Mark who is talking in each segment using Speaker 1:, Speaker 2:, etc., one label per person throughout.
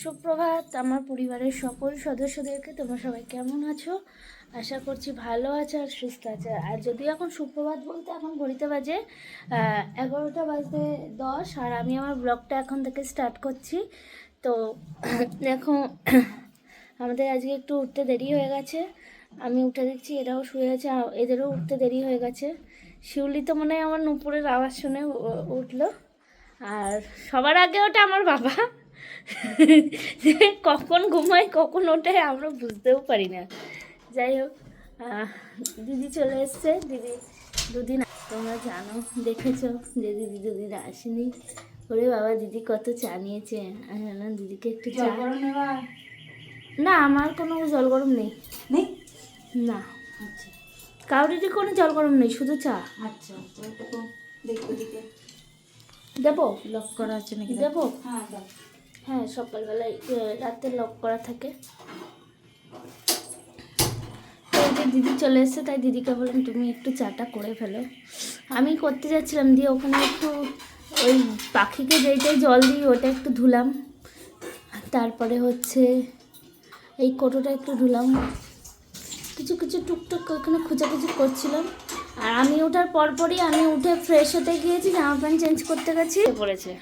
Speaker 1: সুপ্রভাত, আমার পরিবারের সকল সদস্যদেরকে তোমরা সবাই কেমন আছো? আশা করছি ভালো আছো আর সুস্থ আছো। আর যদিও এখন সুপ্রভাত বলতে এখন ঘড়িতে বাজে এগারোটা বাজতে দশ, আর আমি আমার ব্লগটা এখন থেকে স্টার্ট করছি। তো দেখো, আমাদের আজকে একটু উঠতে দেরি হয়ে গেছে। আমি উঠে দেখছি এরাও শুয়ে আছে এদেরও উঠতে দেরি হয়ে গেছে। শিউলি তো মনে হয় আমার নুপুরের আওয়াজ শুনে উঠল। আর সবার আগে ওটা আমার বাবা। যে কখন ঘুমায় কখন ওঠে আমরা বুঝতেও পারি না। যাই হোক দিদি চলে এসছে। দিদি দুদিন তোমরা জানো দেখেছ যে দিদি দুদিন আসেনি। ওরে বাবা দিদি কত চা নিয়েছে। আমি বললাম দিদিকে একটু চা না আমার কোনো জল গরম নেই।
Speaker 2: নেই?
Speaker 1: না।
Speaker 2: আচ্ছা।
Speaker 1: কাউরিরই কোনো জল গরম নেই শুধু চা।
Speaker 2: আচ্ছা দিকে
Speaker 1: দেবো?
Speaker 2: লক করা আছে নাকি?
Speaker 1: দেবো?
Speaker 2: হ্যাঁ
Speaker 1: হ্যাঁ সকালবেলায় রাতে লক করা থাকে। যে দিদি চলে এসছে, তাই দিদিকে বললাম, তুমি একটু চাটা করে ফেলো। আমি করতে যাচ্ছিলাম, দিয়ে ওখানে একটু ওই পাখিকে যেইটাই জল দিই, ওটা একটু ধুলাম। তারপরে হচ্ছে এই কোটোটা একটু ধুলাম। কিছু কিছু টুকটুক ওখানে খোঁচাখুচি করছিলাম। আর আমি ওঠার পরপরই আমি উঠে ফ্রেশ হতে গিয়েছি, জামা প্যান্ট চেঞ্জ করতে গেছি। পড়েছে।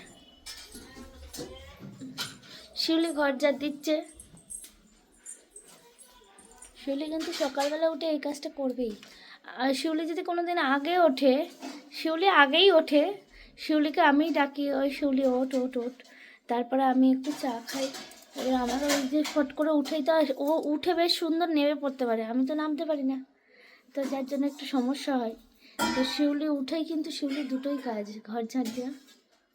Speaker 1: শিউলি ঘর যা দিচ্ছে। শিউলি কিন্তু সকালবেলা উঠে এই কাজটা করবেই। আর শিউলি যদি কোনো দিন আগে ওঠে শিউলি আগেই ওঠে শিউলিকে আমি ডাকি ওই শিউলি ওঠ ওঠ ওঠ। তারপরে আমি একটু চা খাই। এবার আমার ওই যে ফট করে উঠেই তো ও উঠে বেশ সুন্দর নেমে পড়তে পারে। আমি তো নামতে পারি না। তো যার জন্য একটু সমস্যা হয়। তো শিউলি উঠেই কিন্তু শিউলি দুটোই কাজ ঘর ঝাঁট দেওয়া।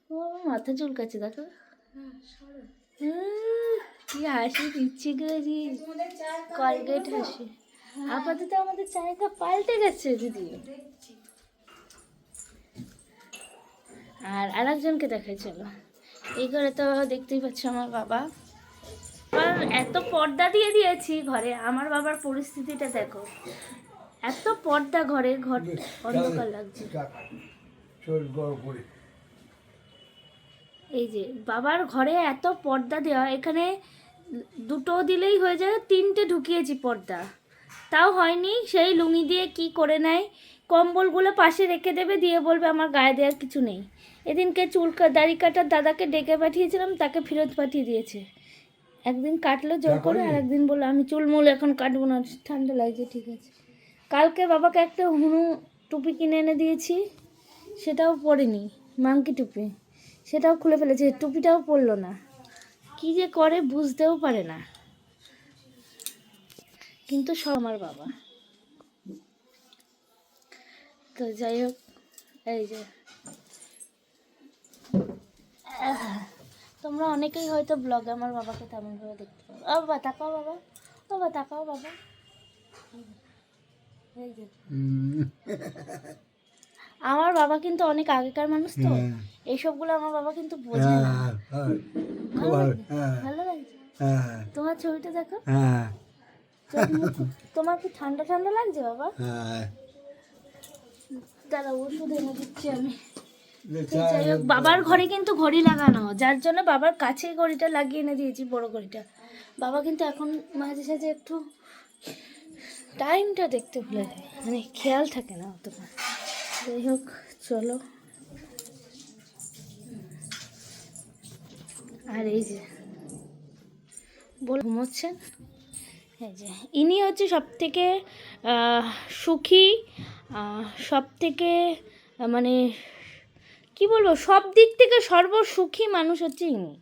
Speaker 1: ও আমার মাথা চুলকাচ্ছে দেখো। হুম, কি হাসি দিচ্ছি গো কলগেট হাসি। আপাতত আমাদের চায়ের পাল্টে গেছে দিদি। আর আরেকজনকে দেখাই চলো। এই ঘরে তো দেখতেই পাচ্ছ আমার বাবা। এত পর্দা দিয়ে দিয়েছি ঘরে। আমার বাবার পরিস্থিতিটা দেখো। এত পর্দা ঘরে ঘর অন্ধকার লাগছে। এই যে বাবার ঘরে এত পর্দা দেওয়া এখানে দুটো দিলেই হয়ে যায় তিনটে ঢুকিয়েছি পর্দা। তাও হয়নি সেই লুঙি দিয়ে কি করে নেয়? কম্বলগুলো পাশে রেখে দেবে দিয়ে বলবে আমার গায়ে দেওয়ার কিছু নেই। এদিনকে চুল দাড়ি কাটার দাদাকে ডেকে পাঠিয়েছিলাম তাকে ফেরত পাঠিয়ে দিয়েছে। একদিন কাটলো জোর করে আর একদিন বলল আমি চুলমুল এখন কাটবো না ঠান্ডা লাগছে ঠিক আছে। কালকে বাবাকে একটা হুনু টুপি কিনে এনে দিয়েছি সেটাও পরেনি মাংকি টুপি। সেটাও খুলে ফেলেছে, টুপিটাও পরলো না। কি যে করে বুঝতেও পারে না। কিন্তু সব আমার বাবা। তো যাই হোক, এই যে। তোমরা অনেকেই হয়তো ব্লগে আমার বাবাকে তেমনভাবে দেখতে পারো ও বাবা, তাকাও বাবা। ও বাবা, তাকাও বাবা। এই যে আমার বাবা কিন্তু অনেক আগেকার মানুষ তো। এইসবগুলো আমার বাবা কিন্তু বোঝে না।
Speaker 3: হ্যাঁ হ্যাঁ খুব ভালো
Speaker 1: লাগছে
Speaker 3: হ্যাঁ।
Speaker 1: তোমার ছবিটা দেখো।
Speaker 3: হ্যাঁ।
Speaker 1: তোমার কি ঠান্ডা ঠান্ডা লাগছে বাবা? দাঁড়া ওষুধ এনে দিচ্ছি আমি। যাই হোক বাবার ঘরে কিন্তু ঘড়ি লাগানো যার জন্য বাবার কাছে ঘড়িটা লাগিয়ে এনে দিয়েছি বড় ঘড়িটা। বাবা কিন্তু এখন মাঝে সাঝে একটু টাইমটা দেখতে ভুলে যায়। মানে খেয়াল থাকে না অতটা। যাই হোক, চলো। আর এই যে, বল ঘুমোচ্ছেন? এই যে, ইনি হচ্ছে সব থেকে সুখী সব থেকে মানে কি বলব, সব দিক থেকে সর্বসুখী মানুষ হচ্ছে ইনি।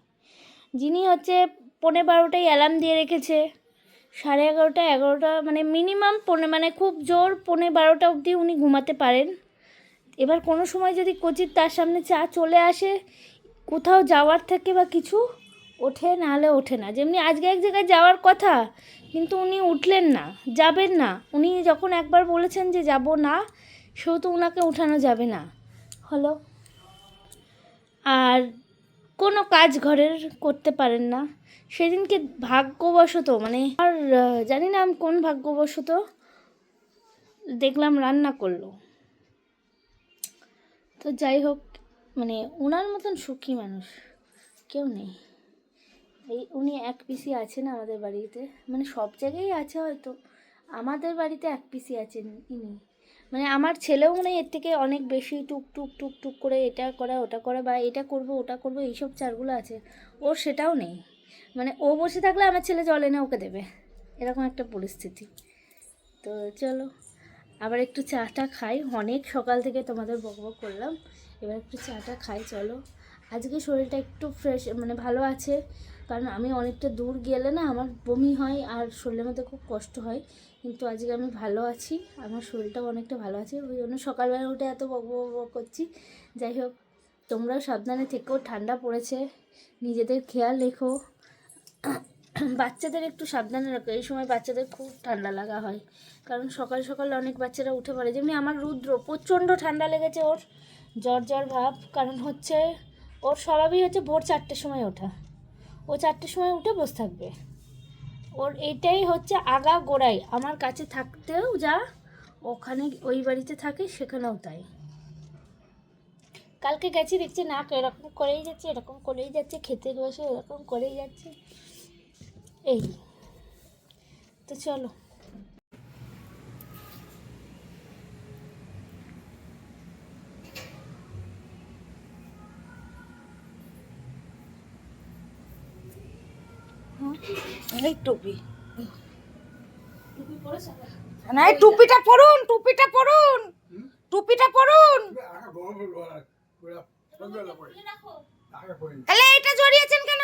Speaker 1: যিনি হচ্ছে পৌনে বারোটায় অ্যালার্ম দিয়ে রেখেছে, সাড়ে এগারোটা এগারোটা মানে মিনিমাম পৌনে মানে খুব জোর পৌনে বারোটা অবধি উনি ঘুমাতে পারেন। এবার কোনো সময় যদি কোচির তার সামনে চা চলে আসে, কোথাও যাওয়ার থেকে বা কিছু ওঠে নাহলে ওঠে না। যেমনি আজকে এক জায়গায় যাওয়ার কথা, কিন্তু উনি উঠলেন না, যাবেন না। উনি যখন একবার বলেছেন যে যাব না, সেহেতু ওনাকে উঠানো যাবে না। হলো। আর কোনো কাজ ঘরের করতে পারেন না। সেদিনকে ভাগ্যবশত মানে আর জানি না আমি কোন ভাগ্যবশত দেখলাম রান্না করল। তো যাই হোক মানে ওনার মতন সুখী মানুষ কেউ নেই। এই উনি এক পিসি আছেন আমাদের বাড়িতে মানে সব জায়গায় আছে হয়তো, আমাদের বাড়িতে এক পিসি আছেন ইনি। মানে আমার ছেলেও মনে এর থেকে অনেক বেশি টুক টুক টুক টুক করে এটা করা, ওটা করা বা এটা করব, ওটা করব, এইসব চারগুলো আছে, ওর সেটাও নেই। মানে ও বসে থাকলে আমার ছেলে জল এনে ওকে দেবে, এরকম একটা পরিস্থিতি। তো চলো। আবার একটু চাটা খাই। অনেক সকাল থেকে তোমাদের বক বক করলাম। এবার একটু চাটা খাই, চলো। আজকে শরীরটা একটু ফ্রেশ মানে ভালো আছে। কারণ আমি অনেকটা দূর গেলে না আমার বমি হয় আর শরীরের মধ্যে খুব কষ্ট হয়। কিন্তু আজকে আমি ভালো আছি। আমার শরীরটাও অনেকটা ভালো আছে। ওই জন্য সকালবেলা উঠে এত বক বক করছি। যাই হোক, তোমরাও সাবধানে থেকেও ঠান্ডা পড়েছে। নিজেদের খেয়াল রেখো। বাচ্চাদের একটু সাবধানে রাখো। এই সময় বাচ্চাদের খুব ঠান্ডা লাগা হয়। কারণ সকাল সকাল অনেক বাচ্চারা উঠে পড়ে। যেমনি আমার রুদ্র, প্রচণ্ড ঠান্ডা লেগেছে ওর জ্বর জ্বর ভাব। কারণ হচ্ছে ওর স্বভাবই হচ্ছে ভোর চারটের সময় ওঠা। ও চারটের সময় উঠে বসে থাকবে। ওর এটাই হচ্ছে আগা গোড়াই। আমার কাছে থাকতেও যা, ওখানে ওই বাড়িতে থাকে, সেখানেও তাই। কালকে গেছি, দেখছি না এরকম করেই যাচ্ছে, এরকম করেই যাচ্ছে, খেতে বসে এরকম করেই যাচ্ছে। এই। তো চলো।
Speaker 2: এই টুপি।
Speaker 1: টুপি
Speaker 2: না টুপিটা পরুন টুপিটা পরুন টুপিটা পরুন। তাহলে এটা জড়িয়েছেন কেন?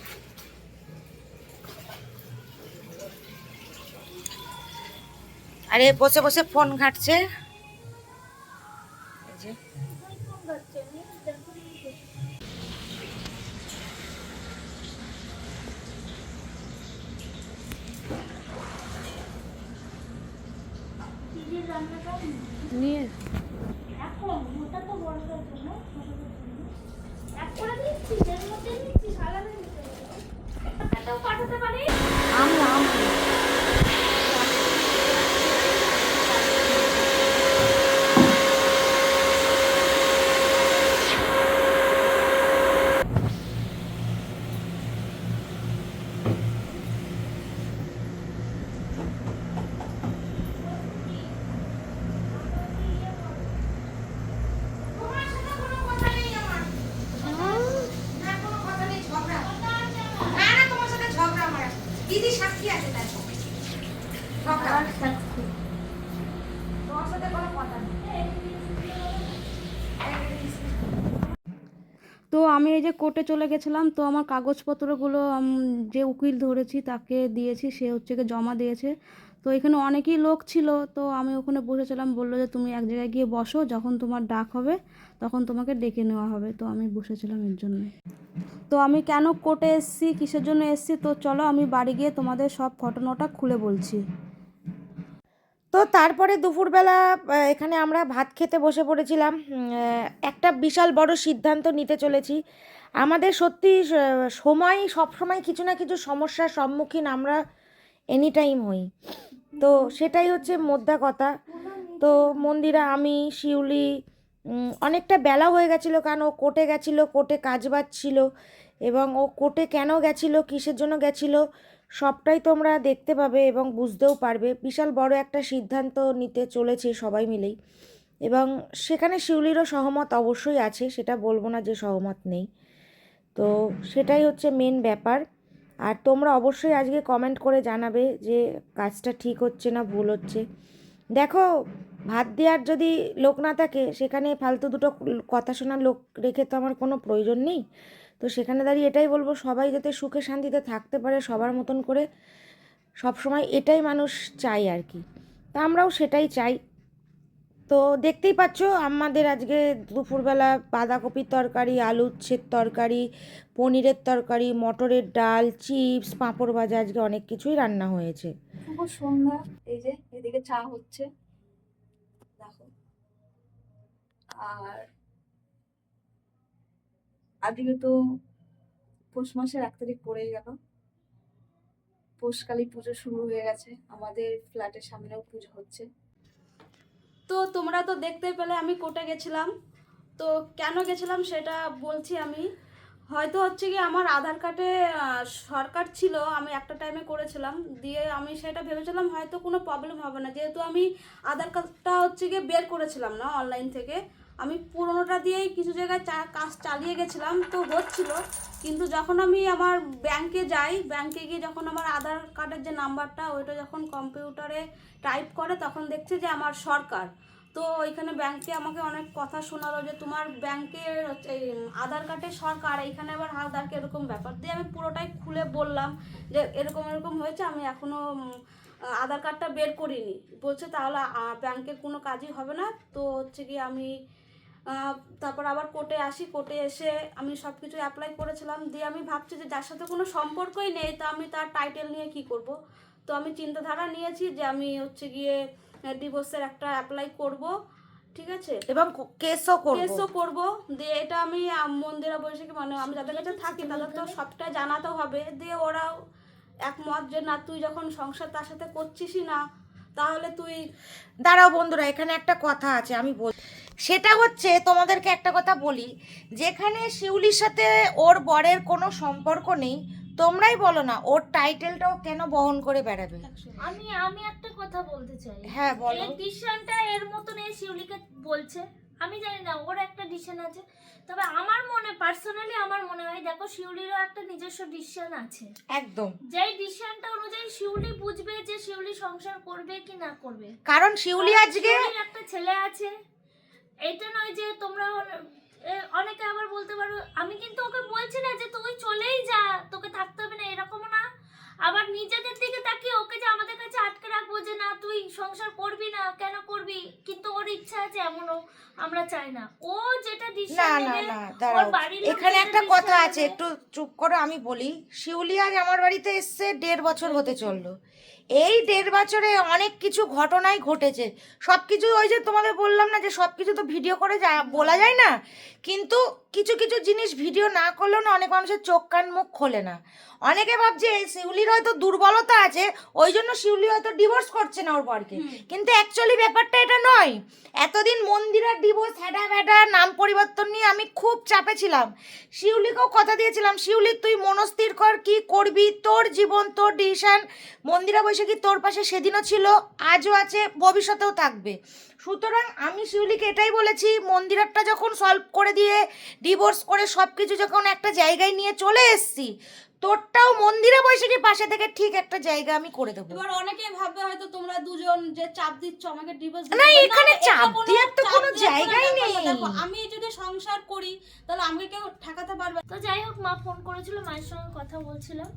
Speaker 2: আরে বসে বসে ফোন ঘাটছে।
Speaker 1: তো
Speaker 2: আমি
Speaker 4: এই যে কোর্টে চলে গেছিলাম, তো আমার কাগজপত্রগুলো যে উকিল ধরেছি তাকে দিয়েছি, সে হচ্ছে গিয়ে জমা দিয়েছে। তো এখানে অনেকই লোক ছিল, তো আমি ওখানে বসেছিলাম, বলল যে তুমি এক জায়গায় গিয়ে বসো, যখন তোমার ডাক হবে, তখন তোমাকে ডেকে নেওয়া হবে। তো আমি বসেছিলাম এর জন্য। তো আমি কেন কোর্টে এসেছি, কিসের জন্য এসেছি, তো চলো আমি বাড়ি গিয়ে তোমাদের সব ঘটনাটা খুলে বলছি।
Speaker 2: তো তারপরে দুপুরবেলা এখানে আমরা ভাত খেতে বসে পড়েছিলাম। একটা বিশাল বড় সিদ্ধান্ত নিতে চলেছি। আমাদের সত্যি সময়, সবসময় কিছু না কিছু সমস্যার সম্মুখীন আমরা এনি টাইম হই। তো সেটাই হচ্ছে মোদ্দা কথা। তো মন্দিরা, আমি, শিউলি অনেকটা বেলা হয়ে গেছিল কারণ ও কোর্টে গেছিল, কোর্টে কাজ বাজ ছিল এবং ও কোর্টে কেন গেছিল, কিসের জন্য গেছিল সবটাই তোমরা দেখতে পাবে এবং বুঝতেও পারবে। বিশাল বড় একটা সিদ্ধান্ত নিতে চলেছে সবাই মিলেই। এবং সেখানে শিউলিরও সহমত অবশ্যই আছে, সেটা বলব না যে সহমত নেই। তো সেটাই হচ্ছে মেন ব্যাপার। আর তোমরা অবশ্যই আজকে কমেন্ট করে জানাবে যে কাজটা ঠিক হচ্ছে না, ভুল হচ্ছে। দেখো, ভাত দেওয়ার যদি লোক না থাকে, সেখানে ফালতু দুটো কথা শোনার লোক রেখে তো আমার কোনো প্রয়োজন নেই। তো সেখানে দাঁড়িয়ে এটাই বলব, সবাই যাতে সুখে শান্তিতে থাকতে পারে সবার মতন করে সব সময় এটাই মানুষ চাই আর কি। তা আমরাও সেটাই চাই। তো দেখতেই পাচ্ছ, আমাদের আজকে দুপুরবেলা বাঁধাকপির তরকারি আলু উচ্ছের তরকারি, পনিরের তরকারি, মটরের ডাল, চিপস, পাঁপড় ভাজা, আজকে অনেক কিছুই রান্না হয়েছে।
Speaker 4: সন্ধ্যা, এই যে এদিকে চা হচ্ছে। দেখো। আর আজকে তো পৌষ মাসের এক তারিখ পড়েই গেল। পৌষকালী পুজো শুরু হয়ে গেছে। আমাদের ফ্ল্যাটের সামনেও পুজো হচ্ছে। তো তোমরা তো দেখতে পেলে আমি কোর্টে গেছিলাম। তো কেন গেছিলাম সেটা বলছি আমি। হয়তো হচ্ছে কি আমার আধার কার্ডে সরকার ছিল, আমি একটা টাইমে করেছিলাম। দিয়ে আমি সেটা ভেবেছিলাম হয়তো কোনো প্রবলেম হবে না। যেহেতু আমি আধার কার্ডটা হচ্ছে গিয়ে বের করেছিলাম না অনলাইন থেকে। আমি পুরোনোটা দিয়েই কিছু জায়গায় চা কাজ চালিয়ে গেছিলাম, তো হচ্ছিল। কিন্তু যখন আমি আমার ব্যাংকে যাই ব্যাংকে গিয়ে যখন আমার আধার কার্ডের যে নাম্বারটা ওইটা যখন কম্পিউটারে টাইপ করে, তখন দেখছে যে আমার সরকার। তো ওইখানে ব্যাংকে আমাকে অনেক কথা শোনালো যে তোমার ব্যাংকের আধার কার্ডের সরকার, এইখানে আবার আধারকে এরকম ব্যাপার। দিয়ে আমি পুরোটাই খুলে বললাম যে এরকম এরকম হয়েছে, আমি এখনও আধার কার্ডটা বের করিনি। বলছে তাহলে ব্যাংকের কোনো কাজই হবে না। তো হচ্ছে কি আমি তারপর আবার কোর্টে আসি কোর্টে এসে আমি সব কিছু অ্যাপ্লাই করেছিলাম। দিয়ে আমি ভাবছি যে যার সাথে কোনো সম্পর্কই নেই তা আমি তার টাইটেল নিয়ে কি করব? তো আমি চিন্তাধারা নিয়েছি যে আমি হচ্ছে গিয়ে ডিভোর্সের একটা অ্যাপ্লাই করব ঠিক আছে?
Speaker 2: এবং কেসও করব।
Speaker 4: কেসও করব। দিয়ে এটা আমি মন্দিরা বৈশাখী মানে আমি যাদের কাছে থাকি তাদের তো সবটা জানাতে হবে। দিয়ে ওরাও একমত যে না তুই যখন সংসার তার সাথে করছিসই না তাহলে তুই
Speaker 2: দাঁড়াও বন্ধুরা এখানে একটা কথা আছে আমি বল সেটা হচ্ছে তোমাদেরকে একটা কথা বলি যেখানে শিউলির সাথে ওর বরের কোনো সম্পর্ক নেই তোমরাই বলো না ওর টাইটেলটাও কেন বহন করে বেড়াবে?
Speaker 1: আমি আমি একটা কথা বলতে চাই।
Speaker 2: হ্যাঁ বলো।
Speaker 1: এই এর মতন এই শিউলিকে বলছে আমি জানি না ওর একটা ডিসিশন আছে। তবে আমার মনে পার্সোনালি আমার মনে হয় দেখো শিউলিরও একটা নিজস্ব ডিসিশন আছে।
Speaker 2: একদম।
Speaker 1: যেই ডিসিশনটা অনুযায়ী শিউলি বুঝবে যে শিউলি সংসার করবে কি না করবে।
Speaker 2: কারণ শিউলি আজকে
Speaker 1: একটা ছেলে আছে। এটা নয় যে তোমরা অনেকে আবার বলতে পারো আমি কিন্তু ওকে বলছি না যে তুই চলেই যা তোকে থাকতে হবে না এরকম না। আবার নিজেদের দিকে তাকিয়ে ওকে যে আমাদের কাছে আটকে রাখব যে না তুই সংসার করবি না কেন করবি? ইচ্ছা আছে এমনও আমরা চাই না। ও যেটা
Speaker 2: না না না দাঁড়াও। এখানে একটা কথা আছে একটু চুপ করো আমি বলি শিউলি আজ আমার বাড়িতে এসছে দেড় বছর হতে চলল। এই দেড় বছরে অনেক কিছু ঘটনাই ঘটেছে। সব কিছু ওই যে তোমাদের বললাম না যে সব কিছু তো ভিডিও করে যা বলা যায় না। কিন্তু কিছু কিছু জিনিস ভিডিও না করলেও না অনেক মানুষের চোখ কান মুখ খোলে না। অনেকে ভাবছে শিউলির হয়তো দুর্বলতা আছে ওই জন্য শিউলি হয়তো ডিভোর্স করছে না ওর বরকে। কিন্তু অ্যাকচুয়ালি ব্যাপারটা এটা নয়। এতদিন মন্দিরের ডিভোর্স হ্যাডা ভ্যাডা নাম পরিবর্তন নিয়ে আমি খুব চাপে ছিলাম। শিউলিকেও কথা দিয়েছিলাম শিউলি তুই মনস্থির কর কি করবি? তোর জীবন তোর ডিসিশন মন্দিরা বৈশাখী তোর পাশে সেদিনও ছিল? আজও আছে ভবিষ্যতেও থাকবে। সুতরাং আমি শিউলিকে এটাই বলেছি মন্দিরারটা যখন সলভ করে দিয়ে ডিভোর্স করে সব কিছু যখন একটা জায়গায় নিয়ে চলে এসছি তোরটাও মন্দিরা বৈশাখী পাশে থেকে ঠিক একটা জায়গা আমি করে দেবো।
Speaker 4: এবার অনেকে ভাববে হয়তো তোমরা দুজন যে চাপ দিচ্ছ আমাকে ডিভোর্স
Speaker 2: না, এখানে চাপ দেওয়ার তো কোনো জায়গাই নেই।
Speaker 4: আমি যদি সংসার করি তাহলে আমাকে কেউ ঠেকাতে পারবে
Speaker 1: তো যাই হোক মা ফোন করেছিল মায়ের সঙ্গে কথা বলছিলাম।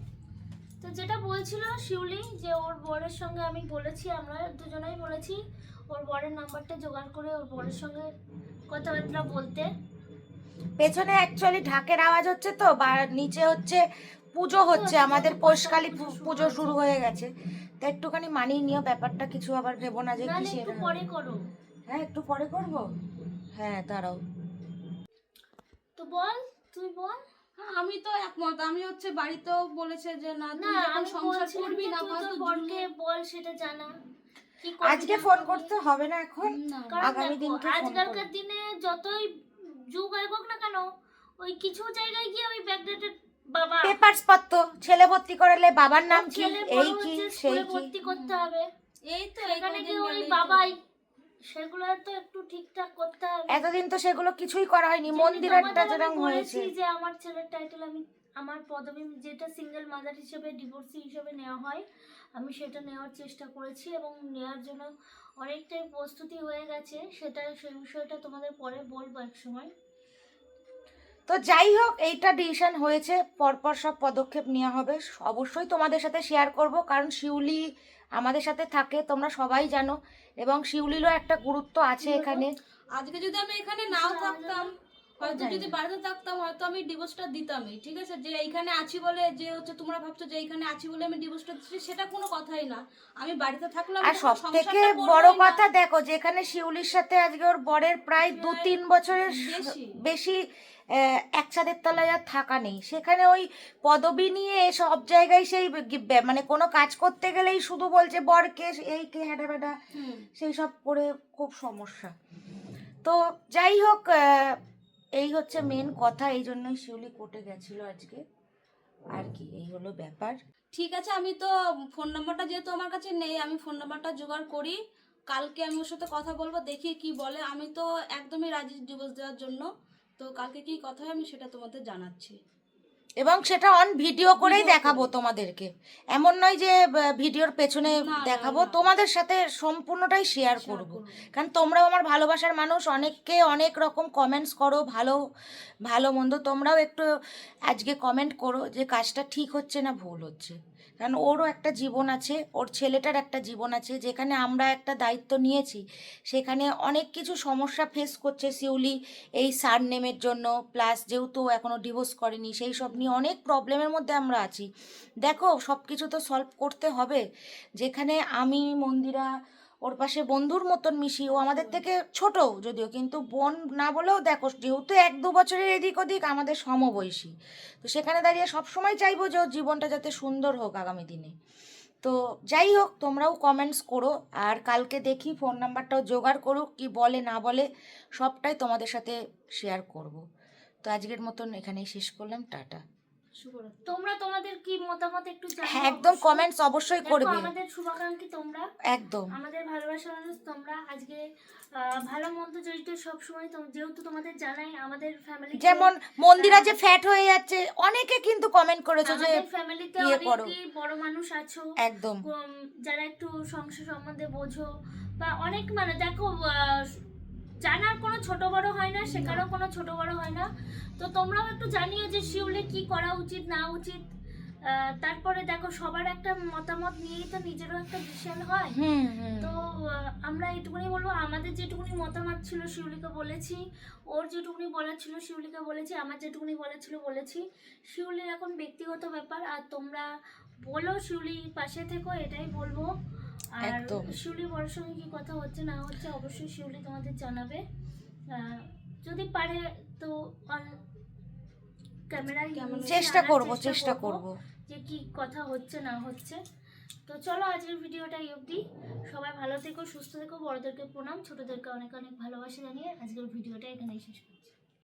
Speaker 1: তো যেটা বলছিল শিউলি যে ওর বরের সঙ্গে আমি বলেছি আমরা দুজনেই বলেছি ওর বরের নাম্বারটা জোগাড় করে ওর বরের সঙ্গে কথাবার্তা বলতে।
Speaker 2: পেছনে অ্যাকচুয়ালি ঢাকের আওয়াজ হচ্ছে তো বা নিচে হচ্ছে পুজো হচ্ছে আমাদের পৌষকালী পুজো শুরু হয়ে গেছে। তো একটুখানি মানিয়ে নিও ব্যাপারটা কিছু আবার ভেবো না যে কিসের।
Speaker 1: একটু পরে করো।
Speaker 2: হ্যাঁ একটু পরে করব? হ্যাঁ দাঁড়াও।
Speaker 1: তো বল তুই বল।
Speaker 4: আমি তো একমত। আমি হচ্ছে বাড়িতেও বলেছে যে না তুই যখন সংসার করবি না হয়তো
Speaker 1: তোর বল সেটা জানা।
Speaker 2: আজকে ফোন করতে হবে না এখন? আগামী দিনকে
Speaker 1: আজকালকার দিনে যতই যুগ এগোক না কেন ওই কিছু জায়গায় গিয়ে ওই ব্যাকডেটেড বাবা
Speaker 2: পেপারস পত্র ছেলে ভর্তি করালে বাবার নাম কি এই কি সেই কি?
Speaker 1: ভর্তি করতে হবে।
Speaker 4: এই তো এখানে
Speaker 1: গিয়ে ওই বাবাই সেগুলো তো একটু ঠিকঠাক করতে হবে।
Speaker 2: এতদিন তো সেগুলো কিছুই করা হয়নি
Speaker 1: মন্দিরের
Speaker 2: যেরকম হয়েছে।
Speaker 1: যে আমার ছেলের টাইটেল আমি আমার পদবি যেটা সিঙ্গেল মাদার হিসেবে ডিভোর্সি হিসেবে নেওয়া হয় আমি সেটা নেওয়ার চেষ্টা করেছি এবং নেওয়ার জন্য অনেকটাই প্রস্তুতি হয়ে গেছে। সেটা সেই বিষয়টা তোমাদের পরে বলব এক সময়
Speaker 2: তো যাই হোক এইটা ডিসিশন হয়েছে পরপর সব পদক্ষেপ নেওয়া হবে। অবশ্যই তোমাদের সাথে শেয়ার করব কারণ শিউলি আমাদের সাথে থাকে তোমরা সবাই জানো। এবং শিউলিরও একটা গুরুত্ব আছে এখানে।
Speaker 4: আজকে যদি আমি এখানে নাও থাকতাম হয়তো যদি। বাড়িতে থাকতাম হয়তো আমি ডিভোর্সটা দিতামই ঠিক আছে? যে এইখানে আছি বলে যে হচ্ছে তোমরা ভাবছ যে এইখানে আছি বলে আমি ডিভোর্সটা দিচ্ছি সেটা কোনো কথাই না। আমি বাড়িতে থাকলাম
Speaker 2: আর সব থেকে বড় কথা দেখো যেখানে শিউলির সাথে আজকে ওর বরের প্রায় দু তিন বছরের
Speaker 4: বেশি।
Speaker 2: বেশি আহ, এক ছাদের তলায় আর থাকা নেই। সেখানে ওই পদবি নিয়ে সব জায়গায় সেই মানে কোনো কাজ করতে গেলেই শুধু বলছে বর কে এই কে হ্যাডা ব্যাডা সেই সব করে খুব সমস্যা। তো যাই হোক আহ, এই হচ্ছে মেন কথা এই জন্যই শিউলি কোটে গেছিল আজকে। আর কি এই হলো ব্যাপার।
Speaker 4: ঠিক আছে আমি তো ফোন নাম্বারটা যেহেতু আমার কাছে নেই আমি ফোন নাম্বারটা জোগাড় করি। কালকে আমি ওর সাথে কথা বলব দেখি কি বলে। আমি তো একদমই রাজি ডিভোর্স দেওয়ার জন্য। তো কালকে কি কথা হয় আমি সেটা তোমাদের জানাচ্ছি।
Speaker 2: এবং সেটা অন ভিডিও করেই দেখাবো তোমাদেরকে। এমন নয় যে ভিডিওর পেছনে দেখাবো। তোমাদের সাথে সম্পূর্ণটাই শেয়ার করব। কারণ তোমরাও আমার ভালোবাসার মানুষ অনেককে অনেক রকম কমেন্টস করো ভালো ভালো মন্দ তোমরাও একটু আজকে কমেন্ট করো যে কাজটা ঠিক হচ্ছে না ভুল হচ্ছে। কারণ ওরও একটা জীবন আছে, ওর ছেলেটার একটা জীবন আছে, যেখানে আমরা একটা দায়িত্ব নিয়েছি। সেখানে অনেক কিছু সমস্যা ফেস করছে শিউলি এই সার নেমের জন্য প্লাস যেহেতু এখনও ডিভোর্স করেনি, সেই সব নিয়ে অনেক প্রবলেমের মধ্যে আমরা আছি। দেখো সব কিছু তো সলভ করতে হবে। যেখানে আমি, মন্দিরা ওর পাশে বন্ধুর মতন মিশি, ও আমাদের থেকে ছোট যদিও, কিন্তু বোন না বলেও দেখো, যেহেতু এক দু বছরের এদিক ওদিক আমাদের সমবয়সী। তো সেখানে দাঁড়িয়ে সবসময় চাইব যে ওর জীবনটা যাতে সুন্দর হোক আগামী দিনে। তো যাই হোক, তোমরাও কমেন্টস করো, আর কালকে দেখি ফোন নাম্বারটাও জোগাড় করুক, কি বলে, না বলে, সবটাই তোমাদের সাথে শেয়ার করব। তো আজকের মতন এখানেই শেষ করলাম, টাটা।
Speaker 1: তোমরা তোমাদের কি মতামত একটু জানাও
Speaker 2: হ্যাঁ একদম কমেন্টস অবশ্যই
Speaker 1: দেখো,
Speaker 2: করবে।
Speaker 1: আমাদের শুভাকাঙ্ক্ষী তোমরা।
Speaker 2: একদম।
Speaker 1: আমাদের ভালোবাসার মানুষ তোমরা। আজকে ভালো মন্দ জড়িত সব সময় যেহেতু তোমাদের জানাই আমাদের ফ্যামিলি
Speaker 2: যেমন মন্দিরা যে ফ্যাট হয়ে যাচ্ছে অনেকে কিন্তু কমেন্ট করেছ যে
Speaker 1: আমাদের ফ্যামিলিতে
Speaker 2: ইয়ে।
Speaker 1: অনেকেই বড় মানুষ আছো।
Speaker 2: একদম।
Speaker 1: যারা একটু সংসার সম্বন্ধে বোঝো বা অনেক মানে দেখো আহ, জানার কোনো ছোট বড় হয় না শেখারও কোনো ছোট বড় হয় না। তো তোমরাও একটু জানিও যে শিউলে কি করা উচিত না উচিত। তারপরে দেখো সবার একটা মতামত নিয়েই তো নিজেরও একটা ডিসিশন হয়। তো আমরা এইটুকুনি বলব আমাদের যেটুকুনি মতামত ছিল শিউলিকে বলেছি ওর যেটুকুনি বলার ছিল শিউলিকে বলেছি আমার যেটুকুনি বলার ছিল বলেছি। শিউলির এখন ব্যক্তিগত ব্যাপার আর তোমরা বলো শিউলির পাশে থেকো এটাই বলব। আর। শিউলি বড়োর সঙ্গে কি কথা হচ্ছে না হচ্ছে অবশ্যই শিউলি তোমাদের জানাবে। যদি পারে তো ক্যামেরায়
Speaker 2: চেষ্টা করব চেষ্টা করব।
Speaker 1: যে কি কথা হচ্ছে না হচ্ছে। তো চলো আজকের ভিডিওটা এই অবধি। সবাই ভালো থেকো সুস্থ থেকো বড়দেরকে প্রণাম ছোটদেরকে অনেক অনেক ভালোবাসা জানিয়ে আজকের ভিডিওটা এখানেই শেষ করছি।